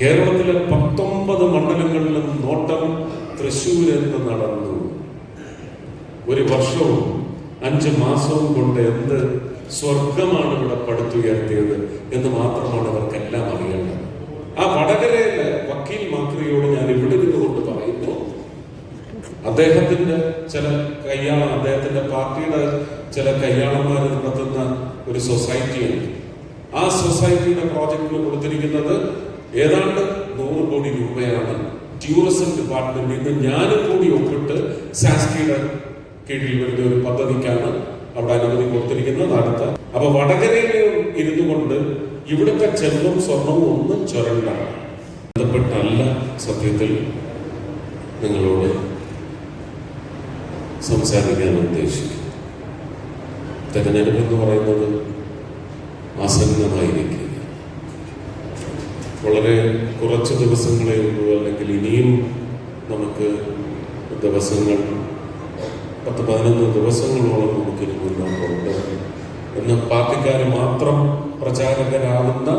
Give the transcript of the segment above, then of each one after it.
കേരളത്തിലെ പത്തൊമ്പത് മണ്ഡലങ്ങളിലും നോട്ടം തൃശ്ശൂർ എന്ന് നടന്നു. ഒരു വർഷവും അഞ്ച് മാസവും കൊണ്ട് എന്ത് സ്വർഗമാണ് ഇവിടെ പടുത്തുയർത്തിയത് എന്ന് മാത്രമാണ് അവർക്കെല്ലാം അറിയേണ്ടത്. ആ വടകരയിലെ വക്കീൽ മാക്രിയോട് ഞാൻ ഇവിടെ നിന്നുകൊണ്ട് പറയുന്നു അദ്ദേഹത്തിന്റെ ചില കയ്യാളം അദ്ദേഹത്തിന്റെ പാർട്ടിയുടെ ചില കയ്യാളന്മാർ നടത്തുന്ന ഒരു സൊസൈറ്റിയുണ്ട്. ആ സൊസൈറ്റിയുടെ പ്രോജക്റ്റിൽ കൊടുത്തിരിക്കുന്നത് ഏതാണ്ട് നൂറ് കോടി രൂപയാണ് ടൂറിസം ഡിപ്പാർട്ട്മെന്റിൽ നിന്ന് ഞാനും കൂടി ഒപ്പിട്ട് സാസ്കിയുടെ കീഴിൽ വരുന്ന ഒരു പദ്ധതിക്കാണ് അവിടെ അനുമതി കൊടുത്തിരിക്കുന്നത്. അടുത്ത അപ്പൊ വടകരയിൽ ഇരുന്നു കൊണ്ട് ഇവിടുത്തെ ചെറുതും സ്വർണവും ഒന്നും ചുരണ്ട. ബന്ധപ്പെട്ടല്ല സത്യത്തിൽ നിങ്ങളോട് സംസാരിക്കാൻ ഉദ്ദേശിക്കുന്നു തെരഞ്ഞെടുപ്പ് എന്ന് പറയുന്നത് ആസന്നമായിരിക്കുക വളരെ കുറച്ച് ദിവസങ്ങളേ ഉള്ളൂ. അല്ലെങ്കിൽ ഇനിയും നമുക്ക് ദിവസങ്ങൾ പത്ത് പതിനൊന്ന് ദിവസങ്ങളോളം നമുക്ക് മുന്നോട്ടുണ്ട് എന്ന് പാർട്ടിക്കാർ മാത്രം പ്രചാരകരാകുന്ന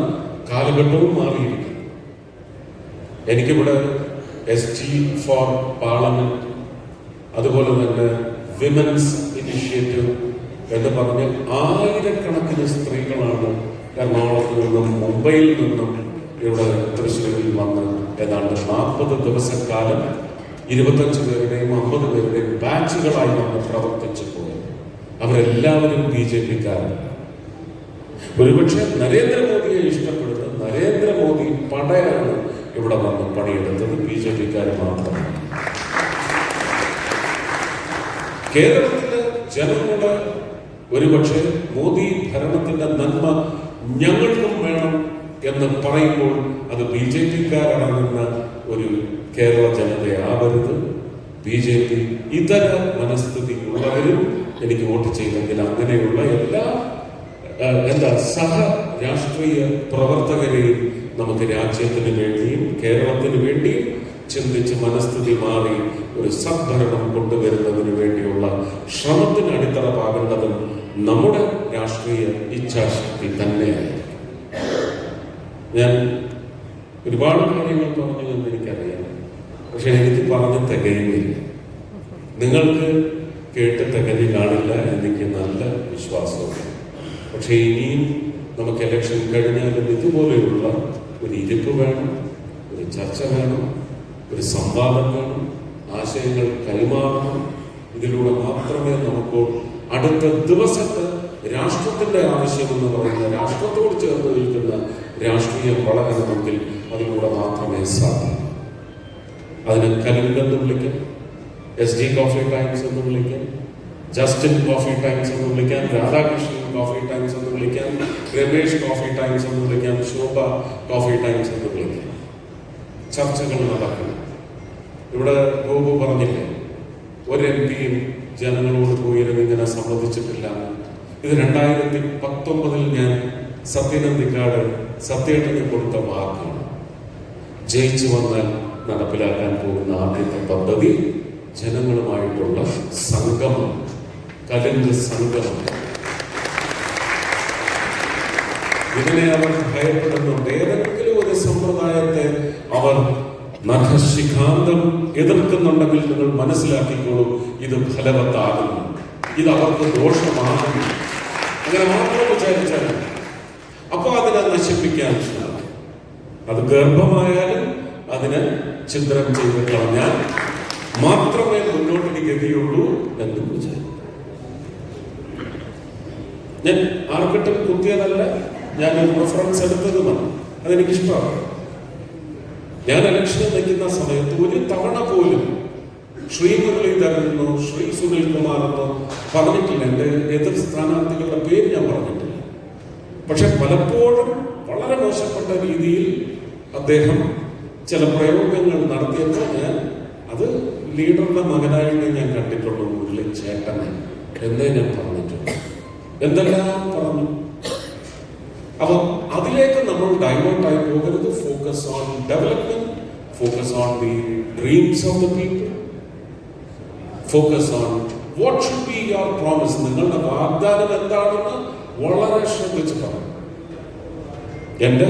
കാലഘട്ടവും മാറിയിരിക്കുന്നു. എനിക്കിവിടെ എസ് ജി ഫോർ പാർലമെന്റ് അതുപോലെ തന്നെ വിമൻസ് ഇനിഷ്യേറ്റീവ് എന്ന് പറഞ്ഞ് ആയിരക്കണക്കിന് സ്ത്രീകളാണ് എറണാകുളത്ത് നിന്നും മുംബൈയിൽ നിന്നും ഇവിടെ തൃശ്ശൂരിൽ വന്ന് ഏതാണ്ട് നാൽപ്പത് ദിവസക്കാലം ഇരുപത്തഞ്ച് പേരുടെയും അമ്പത് പേരുടെയും ബാച്ചുകളായി വന്ന് പ്രവർത്തിച്ചു പോയത് അവരെല്ലാവരും ബി ജെ പിക്കാരാണ് ഒരുപക്ഷെ നരേന്ദ്രമോദിയെ ഇഷ്ടപ്പെടുന്ന നരേന്ദ്രമോദി പടയാണ് ഇവിടെ വന്ന് പണിയെടുത്തത് ബി ജെ പിക്കാർ മാത്രമാണ് കേരളത്തിലെ ജനങ്ങളുടെ ഒരുപക്ഷെ മോദി ഭരണത്തിന്റെ നന്മ ഞങ്ങൾക്കും വേണം എന്ന് പറയുമ്പോൾ അത് ബി ജെ പിക്കാരാണെന്ന ഒരു കേരള ജനതയാവരുത്. ബി ജെ പി ഇതര മനസ്ഥിതി ഉള്ളവരും എനിക്ക് വോട്ട് ചെയ്തെങ്കിൽ അങ്ങനെയുള്ള എല്ലാ എന്താ സഹ രാഷ്ട്രീയ പ്രവർത്തകരെയും നമുക്ക് രാജ്യത്തിന് വേണ്ടിയും കേരളത്തിന് വേണ്ടിയും ചിന്തിച്ച് മനസ്ഥിതി മാറി ഒരു സദ്ഭരണം കൊണ്ടുവരുന്നതിന് വേണ്ടിയുള്ള ശ്രമത്തിന് അടിത്തറ പാകേണ്ടതും നമ്മുടെ രാഷ്ട്രീയ ഇച്ഛാശക്തി തന്നെയായിരിക്കും ഞാൻ ഒരുപാട് കാര്യങ്ങൾ പറഞ്ഞു എന്ന് എനിക്കറിയാം. പക്ഷെ എനിക്ക് പറഞ്ഞ് തികയുന്നില്ല നിങ്ങൾക്ക് കേട്ട് തികഞ്ഞു കാണില്ല എനിക്ക് നല്ല വിശ്വാസമുണ്ട്. പക്ഷെ ഇനിയും നമുക്ക് ഇലക്ഷൻ കഴിഞ്ഞാലും ഇതുപോലെയുള്ള ഒരു ഇരിപ്പ് വേണം ഒരു ചർച്ച വേണം ഒരു സംവാദം വേണം ആശയങ്ങൾ കൈമാറണം. ഇതിലൂടെ മാത്രമേ നമുക്ക് അടുത്ത ദിവസത്തെ രാഷ്ട്രത്തിന്റെ ആവശ്യം എന്ന് പറയുന്ന രാഷ്ട്രത്തോട് ചേർന്ന് രാഷ്ട്രീയം വളരണമെങ്കിൽ അതിലൂടെ മാത്രമേ സാധിക്കൂ അതിന് കലിംഗെന്ന് വിളിക്കാം. എസ് ഡി കോഫി ടൈംസ് എന്ന് വിളിക്കാം. ജസ്റ്റിൻ കോഫി ടൈംസ് എന്ന് വിളിക്കാം. രാധാകൃഷ്ണൻ കോഫി ടൈംസ് എന്ന് വിളിക്കാം. രമേഷ് കോഫി ടൈംസ് എന്ന് വിളിക്കാം. ശോഭ കോഫി ടൈംസ് എന്ന് വിളിക്കാം. ചർച്ചകൾ നടക്കണം ഇവിടെ ഗോപു പറഞ്ഞില്ലേ? ഒരു എം പിയും ജനങ്ങളോട് പോയിരുന്നു ഇങ്ങനെ സമ്മതിച്ചിട്ടില്ല ഇത് രണ്ടായിരത്തി പത്തൊമ്പതിൽ ഞാൻ സത്യനന്ദിക്കാട് സത്യേട്ടന് കൊടുത്ത വാക്കാണ്. ജയിച്ചു വന്നാൽ നടപ്പിലാക്കാൻ പോകുന്ന ആദ്യത്തെ പദ്ധതി ജനങ്ങളുമായിട്ടുള്ള സംഗമം. കലിംഗ സംഗമം. ഇതിനെ അവർ ഭയപ്പെടുന്നുണ്ട്. ഏതെങ്കിലും ഒരു സമ്പ്രദായത്തെ അവർ നഖശിഖാന്തം എതിർക്കുന്നുണ്ടെങ്കിൽ നിങ്ങൾ മനസ്സിലാക്കിക്കോളൂ ഇത് ഫലവത്താകുന്നു. ഇത് അവർക്ക് ദോഷമാകുന്നു അങ്ങനെ മാത്രം വിചാരിച്ചാൽ മതി. നശിപ്പിക്കാൻ അത് ഗർഭമായാലും അതിന് ഛിദ്രം ചെയ്ത് കളഞ്ഞാൽ മാത്രമേ മുന്നോട്ടിന് ഗതിയുള്ളൂ എന്ന് വിചാരിക്കും. ഞാൻ ആർക്കിട്ടും കുത്തിയതല്ല ഞാൻ ഒരു റെഫറൻസ് എടുത്തതുമാണ് അതെനിക്കിഷ്ടമാണ്. ഞാൻ ഇലക്ഷന് നിൽക്കുന്ന സമയത്ത് ഒരു തവണ പോലും ശ്രീ മുരളീധരനെന്നോ ശ്രീ സുനിൽ കുമാർ എന്നോ പറഞ്ഞിട്ടില്ല. എന്റെ എതിർ സ്ഥാനാർത്ഥികളുടെ പേര് പക്ഷെ പലപ്പോഴും വളരെ മോശപ്പെട്ട രീതിയിൽ അദ്ദേഹം ചില പ്രയോഗങ്ങൾ നടത്തിയപ്പോൾ ഞാൻ അത് ലീഡറുടെ മകനായിട്ട് ഞാൻ കണ്ടിട്ടുള്ള ഊരിലെ ചേട്ടനെ എന്നേ ഞാൻ പറഞ്ഞിട്ടുണ്ട് എന്തെല്ലാം പറഞ്ഞു? അപ്പൊ അതിലേക്ക് നമ്മൾ ഡൈവേർട്ടായി പോകരുത്. Focus on development focus on the dreams of the people focus on what should be your promise നിങ്ങളുടെ വാഗ്ദാനം എന്താണെന്ന് വളരെ ശ്രദ്ധിച്ച് പറയും എന്റെ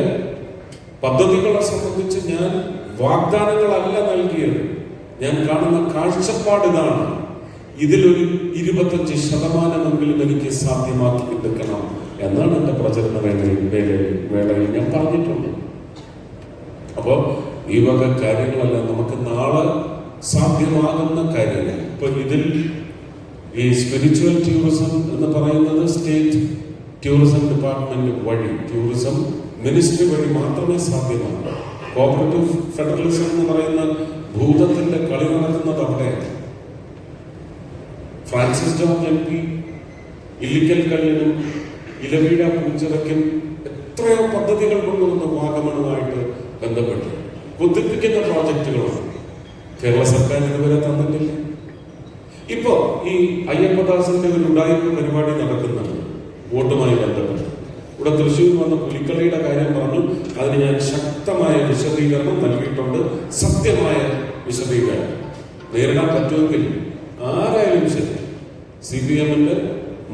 പദ്ധതികളെ സംബന്ധിച്ച് ഞാൻ വാഗ്ദാനങ്ങളല്ല നൽകിയത്. ഞാൻ കാണുന്ന കാഴ്ചപ്പാട് ഇതാണ്. ഇതിലൊരു ഇരുപത്തഞ്ച് ശതമാനമെങ്കിലും എനിക്ക് സാധ്യമാക്കി എടുക്കണം എന്നാണ് എന്റെ പ്രചരണ വേളയിൽ വേളയിൽ വേളയിൽ ഞാൻ പറഞ്ഞിട്ടുള്ളത് അപ്പോൾ ഈ വക കാര്യങ്ങളെല്ലാം നമുക്ക് നാളെ സാധ്യമാകുന്ന കാര്യങ്ങൾ. ഇപ്പൊ ഇതിൽ ഈ സ്പിരിച്വൽ ടൂറിസം എന്ന് പറയുന്നത് സ്റ്റേറ്റ് ടൂറിസം ഡിപ്പാർട്ട്മെന്റ് വഴി ടൂറിസം മിനിസ്ട്രി വഴി മാത്രമേ സാധ്യമാകൂ. കോപ്പറേറ്റീവ് ഫെഡറലിസം എന്ന് പറയുന്ന ഭൂതത്തിന്റെ കളി നടക്കുന്നത് അവിടെയാണ് ഫ്രാൻസിസ് ജോർജ് എം പി ഇല്ലിക്കൽ കല്ലിനും ഇലവീഴ പൂച്ചിറയ്ക്കും എത്രയോ പദ്ധതികൾ കൊണ്ടുവന്ന വാഗമണുമായിട്ട് ബന്ധപ്പെട്ട് കുത്തിപ്പിക്കുന്ന പ്രോജക്റ്റുകളാണ്. കേരള സർക്കാർ ഇതുവരെ തന്നിട്ടില്ല. ഇപ്പോ ഈ അയ്യപ്പദാസിന്റെ ഒരു ഉടായ്പ പരിപാടി നടക്കുന്നുണ്ട് വോട്ടുമായി ബന്ധപ്പെട്ട്. ഇവിടെ തൃശ്ശൂർ വന്ന പുലിക്കളിയുടെ കാര്യം പറഞ്ഞു. അതിന് ഞാൻ ശക്തമായ വിശദീകരണം നൽകിയിട്ടുണ്ട്. സത്യമായ വിശദീകരണം. നേരിടാൻ പറ്റുമെങ്കിൽ ആരായാലും ശരി. സി പി എമ്മിന്റെ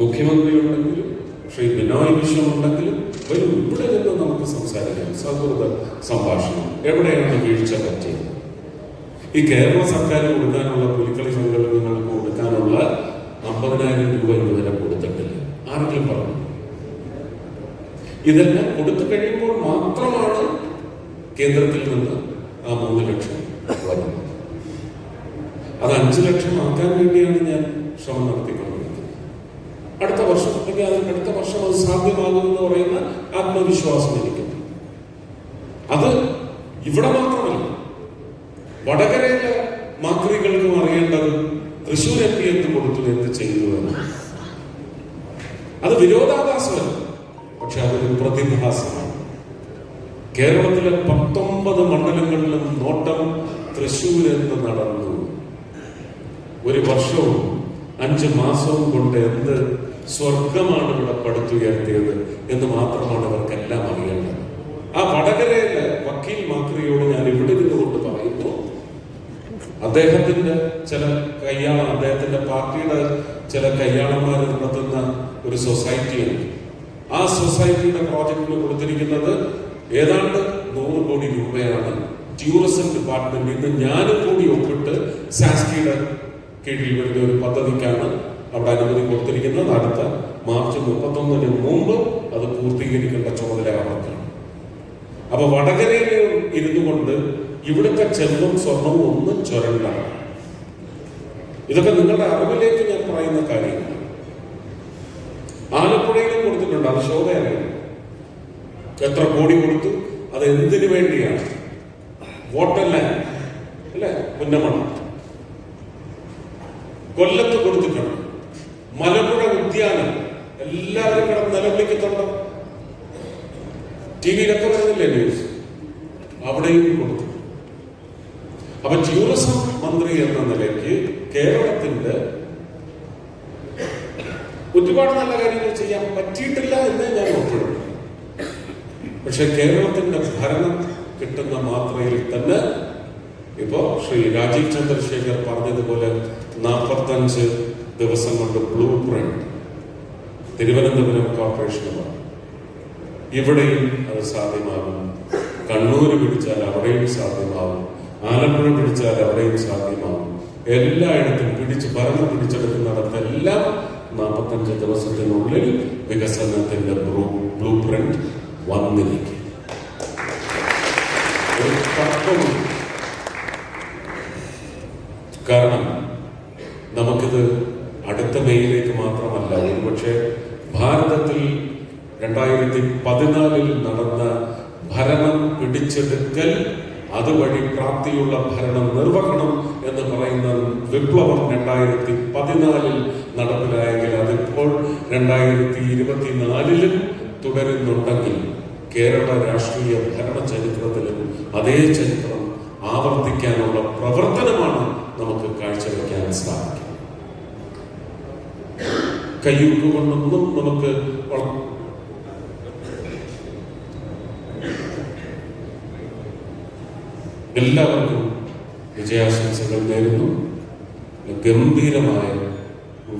മുഖ്യമന്ത്രി ഉണ്ടെങ്കിലും ശ്രീ ബിനോയ് വിശ്വം ഉണ്ടെങ്കിലും വരും. ഇവിടെ നിന്ന് നമുക്ക് സംസാരിക്കാം. സൗഹൃദ സംഭാഷണം. എവിടെയാണ് വീഴ്ച പറ്റിയത്? ഈ കേരള സർക്കാർ കൊടുക്കാനുള്ള പുലിക്കളി സംഘടനകൾക്ക് കൊടുക്കാനുള്ള അമ്പതിനായിരം രൂപ ഇതുവരെ ആരെങ്കിലും പറഞ്ഞു. ഇതെല്ലാം കൊടുത്തു കഴിയുമ്പോൾ മാത്രമാണ് കേന്ദ്രത്തിൽ നിന്ന് ആ മൂന്ന് ലക്ഷം വരുന്നത് അത് അഞ്ചു ലക്ഷം ആക്കാൻ വേണ്ടിയാണ് ഞാൻ ശ്രമം നടത്തിക്കൊണ്ടിരിക്കുന്നത് അടുത്ത വർഷം അല്ലെങ്കിൽ അതിന് അടുത്ത വർഷം അത് സാധ്യമാകുമെന്ന് പറയുന്ന ആത്മവിശ്വാസം എനിക്കുണ്ട് അത് ഇവിടെ മാത്രമല്ല വടകരയിലെ മാക്രികൾക്കും അറിയേണ്ടത് തൃശ്ശൂർ എത്തി എന്ത് കൊടുത്തു എന്ത് ചെയ്തു എന്ന്. അത് വിരോധാഭാസമല്ല. പക്ഷെ അതൊരു പ്രതിഭാസമാണ്. കേരളത്തിലെ പത്തൊമ്പത് മണ്ഡലങ്ങളിലും നോട്ടം തൃശ്ശൂർ എന്ന് നടന്നു. ഒരു വർഷവും അഞ്ച് മാസവും കൊണ്ട് എന്ത് സ്വർഗമാണ് ഇവിടെ പടുത്തുയർത്തിയത് എന്ന് മാത്രമാണ് അവർക്കെല്ലാം അറിയേണ്ടത്. ആ വടകരയിലെ വക്കീൽ മാത്രയോട് ഞാൻ ഇവിടെ അദ്ദേഹത്തിന്റെ ചില കയ്യാളം അദ്ദേഹത്തിന്റെ പാർട്ടിയുടെ ചില കയ്യാളന്മാർ നടത്തുന്ന ഒരു സൊസൈറ്റിയാണ് ആ സൊസൈറ്റിയുടെ പ്രോജക്റ്റിന് കൊടുത്തിരിക്കുന്നത് ഏതാണ്ട് നൂറ് കോടി രൂപയാണ് ടൂറിസം ഡിപ്പാർട്ട്മെന്റിൽ നിന്ന് ഞാനും കൂടി ഒപ്പിട്ട് സാസ്കിയുടെ കീഴിൽ വരുന്ന ഒരു പദ്ധതിക്കാണ് അവിടെ അനുമതി കൊടുത്തിരിക്കുന്നത്. അടുത്ത മാർച്ച് മുപ്പത്തൊന്നിന് മുമ്പ് അത് പൂർത്തീകരിക്കേണ്ട ചുമതല അവർക്കാണ് അപ്പൊ വടകരയിൽ ഇരുന്നു കൊണ്ട് ഇവിടുത്തെ ചെമ്പും സ്വർണവും ഒന്നും ചുരണ്ട. ഇതൊക്കെ നിങ്ങളുടെ അറിവിലേക്ക് ഞാൻ പറയുന്ന കാര്യങ്ങൾ ആലപ്പുഴയിലും കൊടുത്തിട്ടുണ്ട് അത് ശോഭയറിയാം എത്ര കോടി കൊടുത്തു അത് എന്തിനു വേണ്ടിയാണ്? വോട്ടല്ല അല്ലേ? പുന്നമണം. കൊല്ലത്ത് കൊടുത്തിട്ടുണ്ട്. മലമ്പുഴ ഉദ്യാനം. എല്ലാവരും കിടന്ന് നിലവിളിക്കുന്നുണ്ട്? ടി വിയിലൊക്കെ വരുന്നില്ലേ ന്യൂസ് അവിടെയും അപ്പൊ ടൂറിസം മന്ത്രി എന്ന നിലയ്ക്ക് കേരളത്തിന്റെ ഒരുപാട് നല്ല കാര്യങ്ങൾ ചെയ്യാൻ പറ്റിയിട്ടില്ല എന്ന് ഞാൻ ഒപ്പിടുന്നു പക്ഷെ കേരളത്തിന്റെ ഭരണം കിട്ടുന്ന മാത്രയിൽ തന്നെ ഇപ്പോ ശ്രീ രാജീവ് ചന്ദ്രശേഖർ പറഞ്ഞതുപോലെ നാൽപ്പത്തഞ്ച് ദിവസം കൊണ്ട് ബ്ലൂ പ്രിന്റ് തിരുവനന്തപുരം കോർപ്പറേഷനുമാണ് ഇവിടെയും അത് സാധ്യമാകും. കണ്ണൂര് പിടിച്ചാൽ അവിടെയും സാധ്യമാകും. ആലപ്പുഴ പിടിച്ചാൽ അവിടെയും സാധ്യമാകും. എല്ലായിടത്തും പിടിച്ച് ഭരണം പിടിച്ചെടുക്കുന്നിടത്തെല്ലാം നാൽപ്പത്തഞ്ച് ദിവസത്തിനുള്ളിൽ വികസനത്തിന്റെ ബ്ലൂ പ്രിന്റ് വന്നിരിക്കും. കാരണം നമുക്കിത് അടുത്ത മെയിലേക്ക് മാത്രമല്ല ഒരുപക്ഷെ ഭാരതത്തിൽ രണ്ടായിരത്തി പതിനാലിൽ നടന്ന ഭരണം പിടിച്ചെടുക്കൽ അതുവഴി പ്രാപ്തിയുള്ള ഭരണം നിർവഹണം എന്ന് പറയുന്ന വിപ്ലവം രണ്ടായിരത്തി പതിനാലിൽ നടപ്പിലായെങ്കിൽ അതിപ്പോൾ രണ്ടായിരത്തി ഇരുപത്തിനാലിലും തുടരുന്നുണ്ടെങ്കിൽ കേരള രാഷ്ട്രീയ ഭരണ ചരിത്രത്തിലും അതേ ചരിത്രം ആവർത്തിക്കാനുള്ള പ്രവർത്തനമാണ് നമുക്ക് കാഴ്ചവെക്കാൻ സാധിക്കുന്നത്. കയ്യൂക്കുകൊണ്ടൊന്നും നമുക്ക് എല്ലാവർക്കും വിജയാശംസകൾ നേരുന്നു. ഗംഭീരമായ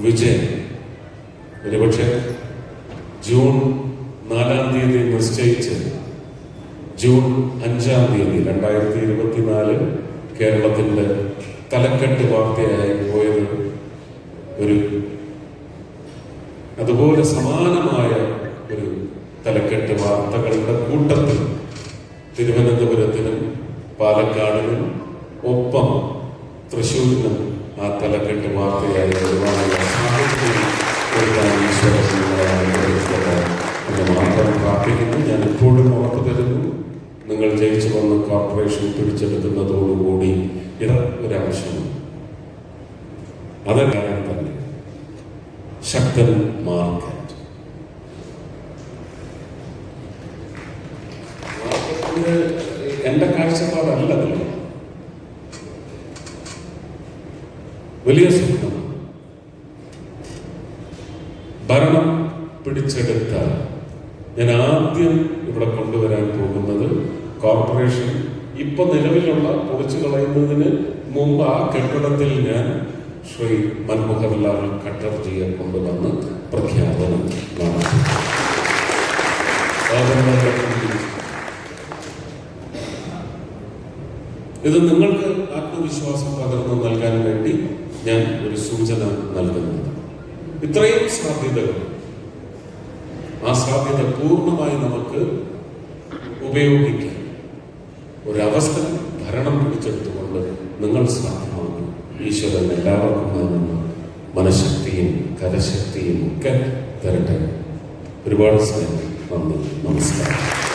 വിജയം. ഒരുപക്ഷെ ജൂൺ നാലാം തീയതി നിശ്ചയിച്ച് ജൂൺ അഞ്ചാം തീയതി രണ്ടായിരത്തി ഇരുപത്തിനാല് കേരളത്തിന്റെ തലക്കെട്ട് വാർത്തയായി പോയത് ഒരു അതുപോലെ സമാനമായ ഒരു തലക്കെട്ട് വാർത്തകളുടെ കൂട്ടത്തിൽ തിരുവനന്തപുരത്തിനും പാലക്കാടിനും ഒപ്പം തൃശ്ശൂരിനും ആ തലക്കെട്ട് വാർത്തയായി മാത്രം പ്രാർത്ഥിക്കുന്നു. ഞാൻ ഇപ്പോഴും ഉറപ്പ് തരുന്നു. നിങ്ങൾ ജയിച്ചു വന്ന കോർപ്പറേഷൻ പിടിച്ചെടുക്കുന്നതോടുകൂടി ഇത് ഒരാവശ്യം. അത് കാരണം തന്നെ. ശക്തൻ മാർക്കറ്റ്. മാർക്കറ്റിന് എന്റെ കാഴ്ചപ്പാടല്ല വലിയ സ്വപ്നം. ഭരണം പിടിച്ചെടുത്ത ഞാൻ ആദ്യം ഇവിടെ കൊണ്ടുവരാൻ പോകുന്നത് കോർപ്പറേഷൻ ഇപ്പൊ നിലവിലുള്ള പൊളിച്ചു കളയുന്നതിന് മുമ്പ് ആ കെട്ടിടത്തിൽ ഞാൻ ശ്രീ മൻമോഹൻലാൽ ഖട്ടർജിയെ കൊണ്ടുവന്ന് പ്രഖ്യാപനം നടത്തി. ഇത് നിങ്ങൾക്ക് ആത്മവിശ്വാസം പകർന്നു നൽകാൻ വേണ്ടി ഞാൻ ഒരു സൂചന നൽകുന്നത് ഇത്രയും സാധ്യതകൾ. ആ സാധ്യത പൂർണമായി നമുക്ക് ഉപയോഗിക്കാം. ഒരവസ്ഥ ഭരണം പിടിച്ചെടുത്തുകൊണ്ട് നിങ്ങൾ സാധ്യമാകും ഈശ്വരൻ എല്ലാവർക്കും നൽകുന്ന മനഃശക്തിയും കരശക്തിയും ഒക്കെ തരട്ടെ. ഒരുപാട് സ്നേഹം നന്ദി. നമസ്കാരം.